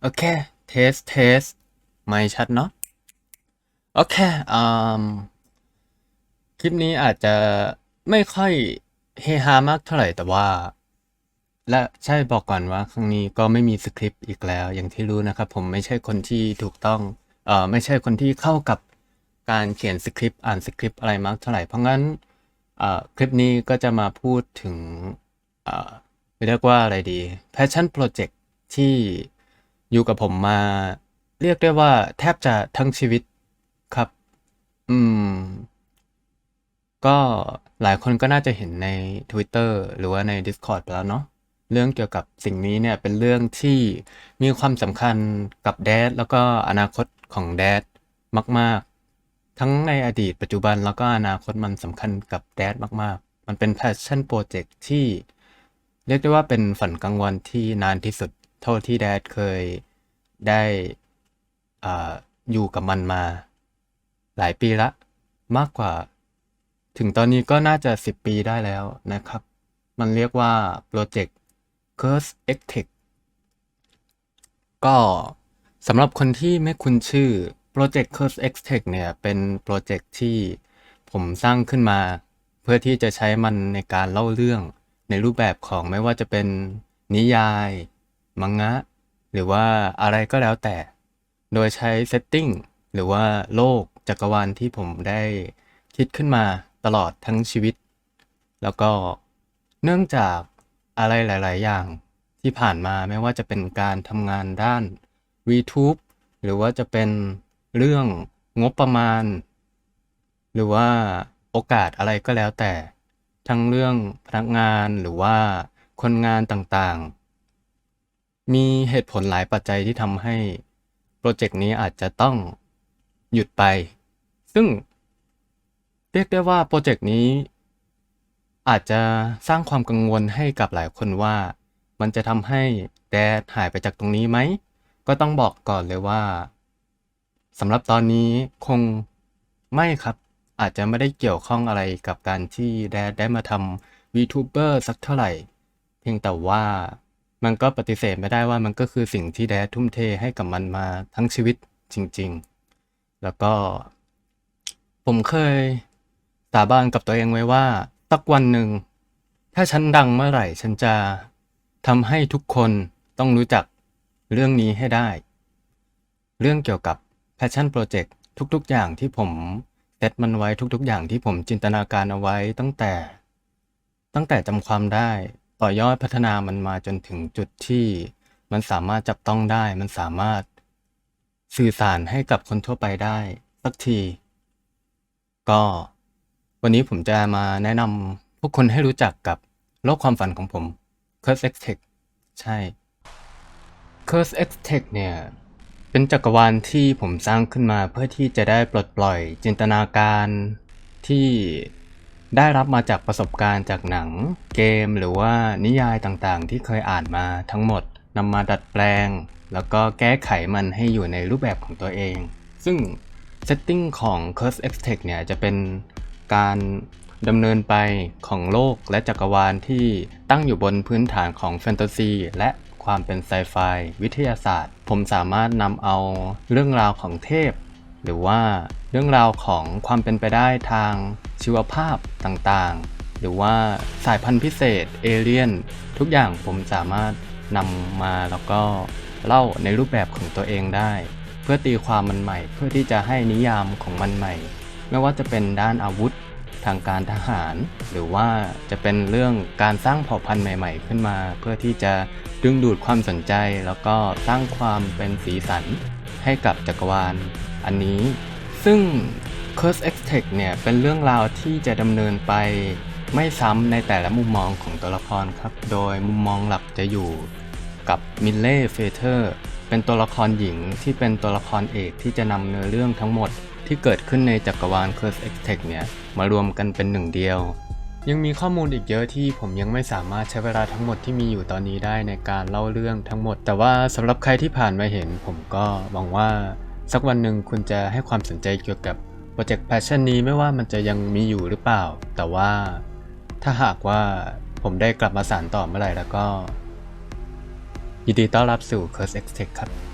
โอเค เทส เทส ไม่ชัดเนาะ โอเคอืมคลิปนี้อาจจะไม่ค่อยเฮฮามากเท่าไหร่แต่ว่า และใช่บอกก่อนว่า ครั้งนี้ก็ไม่มีสคริปต์อีกแล้ว อย่างที่รู้นะครับ ผมไม่ใช่คนที่ถูกต้อง เอ่อ ไม่ใช่คนที่เข้ากับการเขียนสคริปต์ อ่านสคริปต์อะไรมากเท่าไหร่ เพราะงั้น เอ่อ คลิปนี้ก็จะมาพูดถึง เอ่อเรียกว่าอะไรดี passion project ที่อยู่กับผมมา เรียกได้ว่าแทบจะทั้งชีวิตครับ อืม ก็หลายคนก็น่าจะเห็นใน Twitter หรือว่าใน Discord ไปแล้วเนาะเรื่องเกี่ยวกับสิ่งนี้เนี่ยเป็นเรื่องที่มีความสำคัญกับแดดแล้วก็อนาคตของแดดมาก ๆ ทั้งในอดีตปัจจุบันแล้วก็อนาคตมันสำคัญกับแดดมาก ๆ มันเป็น passion project ที่ เรียกได้ว่าเป็นฝันกลางวันที่นานที่สุด เท่าที่แดดเคยได้อ่าอยู่กับมันมา หลายปีละ มากกว่า ถึงตอนนี้ก็น่าจะ 10 ปีได้แล้วนะครับ มันเรียกว่าโปรเจกต์ Curse X Tech ก็สำหรับคนที่ไม่คุ้นชื่อโปรเจกต์ Curse X Tech เนี่ย เป็นโปรเจกต์ที่ผมสร้างขึ้นมา เพื่อที่จะใช้มันในการเล่าเรื่องในรูปแบบของไม่ว่าจะเป็นนิยาย มังงะ หรือว่าอะไรก็แล้วแต่ โดยใช้เซตติ้งหรือว่าโลกจักรวาลที่ผมได้คิดขึ้นมาตลอดทั้งชีวิต แล้วก็เนื่องจากอะไรหลาย ๆ อย่างที่ผ่านมาไม่ว่าจะเป็นการทำงานด้าน VTube หรือว่าจะเป็นเรื่องงบประมาณ หรือว่าโอกาสอะไรก็แล้วแต่ ทั้งเรื่องพนักงานหรือว่าคนงานต่าง ๆ มีเหตุผลหลายปัจจัยที่ทำให้โปรเจกต์นี้อาจจะต้องหยุดไป ซึ่งเรียกได้ว่าโปรเจกต์นี้ อาจจะสร้างความกังวลให้กับหลายคนว่า มันจะทำให้แดดหายไปจากตรงนี้ไหม ก็ต้องบอกก่อนเลยว่าสำหรับตอนนี้คงไม่ครับ อาจจะไม่ได้เกี่ยวข้องอะไรกับการที่แดดได้มาทำ VTuber สักเท่าไหร่ เพียงแต่ว่า มันก็ปฏิเสธไม่ได้ว่ามันก็คือสิ่งที่แดดทุ่มเทให้กับมันมาทั้งชีวิตจริง ๆ แล้วก็ ผมเคยสาบานกับตัวเองไว้ว่าสักวันหนึ่ง ถ้าฉันดังเมื่อไหร่ฉันจะทำให้ทุกคนต้องรู้จักเรื่องนี้ให้ได้ เรื่องเกี่ยวกับ Passion Project ทุกๆ อย่างที่ผมเซตมันไว้ทุกๆ อย่างที่ผมจินตนาการเอาไว้ตั้งแต่ ตั้งแต่จำความได้ ต่อยอดพัฒนามันมาจนถึงจุดที่มันสามารถจับต้องได้ มันสามารถสื่อสารให้กับคนทั่วไปได้สักที ก็วันนี้ผมจะมาแนะนำพวกคนให้รู้จักกับโลกความฝันของผม Curse X Tech ใช่ Curse X Tech เนี่ยเป็นจักรวาลที่ผมสร้างขึ้นมาเพื่อที่จะได้ปลดปล่อยจินตนาการที่ ได้รับมาจากประสบการณ์จากหนัง เกมหรือว่านิยายต่างๆ ที่เคยอ่านมาทั้งหมดนำมาดัดแปลง แล้วก็แก้ไขมันให้อยู่ในรูปแบบของตัวเอง ซึ่งเซตติ้งของ Curse X Tech เนี่ยจะเป็นการดำเนินไปของโลกและจักรวาลที่ตั้งอยู่บนพื้นฐานของแฟนตาซี และความเป็นไซไฟวิทยาศาสตร์ ผมสามารถนำเอาเรื่องราวของเทพ หรือว่าเรื่องราวของความเป็นไปได้ทางชีวภาพต่างๆ หรือว่าสายพันธุ์พิเศษเอเลี่ยน ทุกอย่างผมสามารถนำมาแล้วก็เล่าในรูปแบบของตัวเองได้ เพื่อตีความมันใหม่ เพื่อที่จะให้นิยามของมันใหม่ ไม่ว่าจะเป็นด้านอาวุธทางการทหาร หรือว่าจะเป็นเรื่องการสร้างเผ่าพันธุ์ใหม่ ๆ ขึ้นมา เพื่อที่จะดึงดูดความสนใจ แล้วก็สร้างความเป็นสีสัน ให้กับจักรวาลอันนี้ ซึ่ง Curse X Tech เนี่ยเป็นเรื่องราวที่จะดำเนินไปไม่ซ้ำในแต่ละมุมมองของตัวละครครับ โดยมุมมองหลักจะอยู่กับมิลเล่เฟเธอร์เป็นตัวละครหญิงที่เป็นตัวละครเอกที่จะนำเนื้อเรื่องทั้งหมดที่เกิดขึ้นในจักรวาล Curse X Tech เนี่ยมารวมกันเป็นหนึ่งเดียว ยังมีข้อมูลอีกเยอะที่ผมยังไม่สามารถใช้เวลาทั้งหมดที่มีอยู่ตอนนี้ได้ในการเล่าเรื่องทั้งหมด แต่ว่าสำหรับใครที่ผ่านมาเห็น ผมก็หวังว่าสักวันหนึ่งคุณจะให้ความสนใจเกี่ยวกับโปรเจกต์แพชชั่นนี้ไม่ว่ามันจะยังมีอยู่หรือเปล่า แต่ว่าถ้าหากว่าผมได้กลับมาสานต่อเมื่อไหร่แล้วก็ ยินดีต้อนรับสู่ Curse X Tech ครับ